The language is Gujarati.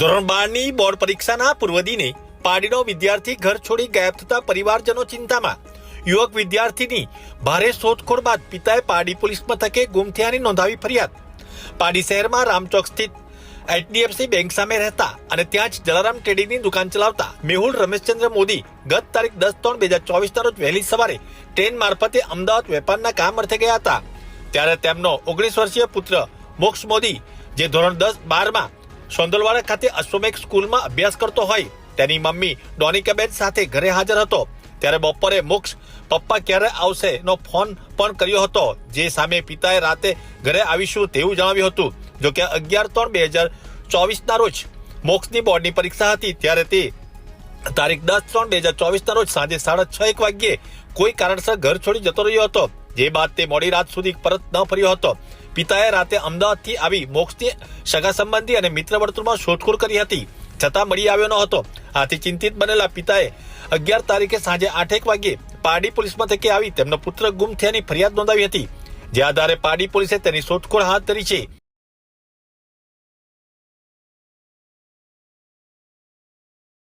ધોરણ બારની બોર્ડ પરીક્ષાના પૂર્વ દિને પાડીનો વિદ્યાર્થી ઘર છોડી ગાયબ થતા પરિવારજનો ચિંતામાં. યુવક વિદ્યાર્થીની ભારે શોધખોળ બાદ પિતાએ પાડી પોલીસ મથકે ગુમ થયાની નોંધાવી ફરિયાદ. પાડી શહેરમાં રામચોક સ્થિત એચડીએફસી બેંક સામે રહેતા અને ત્યાં જ જલારામ ટ્રેડિંગની દુકાન ચલાવતા મેહુલ રમેશચંદ્ર મોદી ગત તારીખ દસ ત્રણ બે હજાર ચોવીસના રોજ વહેલી સવારે ટ્રેન મારફતે અમદાવાદ વેપારના કામ અર્થે ગયા હતા. ત્યારે તેમનો ઓગણીસ વર્ષીય પુત્ર મોક્ષ મોદી, જે ધોરણ દસ બારમાં સોંદલવાડા ખાતે અશ્વમેઘ સ્કૂલમાં અભ્યાસ કરતો હોય. તેની મમ્મી ડોનિકાબેન સાથે ઘરે હાજર હતો. ત્યારે બપોરે મોક્ષ પપ્પા ક્યારે આવશે નો ફોન પણ કર્યો હતો. જે સામે પિતાએ રાતે ઘરે આવીશું તેવું જણાવ્યું હતું. જો કે અગિયાર ત્રણ બે હજાર ચોવીસના રોજ મોક્ષની બોર્ડની પરીક્ષા હતી. ત્યારે તે તારીખ દસ ત્રણ બે હજાર ચોવીસના રોજ સાંજે સાડા છ એક વાગ્યે કોઈ કારણસર ઘર છોડી જતો રહ્યો હતો. જે બાદ તે મોડી રાત સુધી પરત ન ફર્યો હતો. પિતાએ રાતે અમદાવાદથી આવી મોક્ષની સગા સંબંધી અને મિત્ર વર્તુળમાં શોધખોળ કરી હતી. છતાં મળી આવ્યો ન હતો. આથી ચિંતિત બનેલા પિતાએ અગિયાર તારીખે સાંજે આઠેક વાગ્યે પારડી પોલીસ મથકે આવી તેમનો પુત્ર ગુમ થયાની ફરિયાદ નોંધાવી હતી. જે આધારે પારડી પોલીસે તેની શોધખોળ હાથ ધરી છે.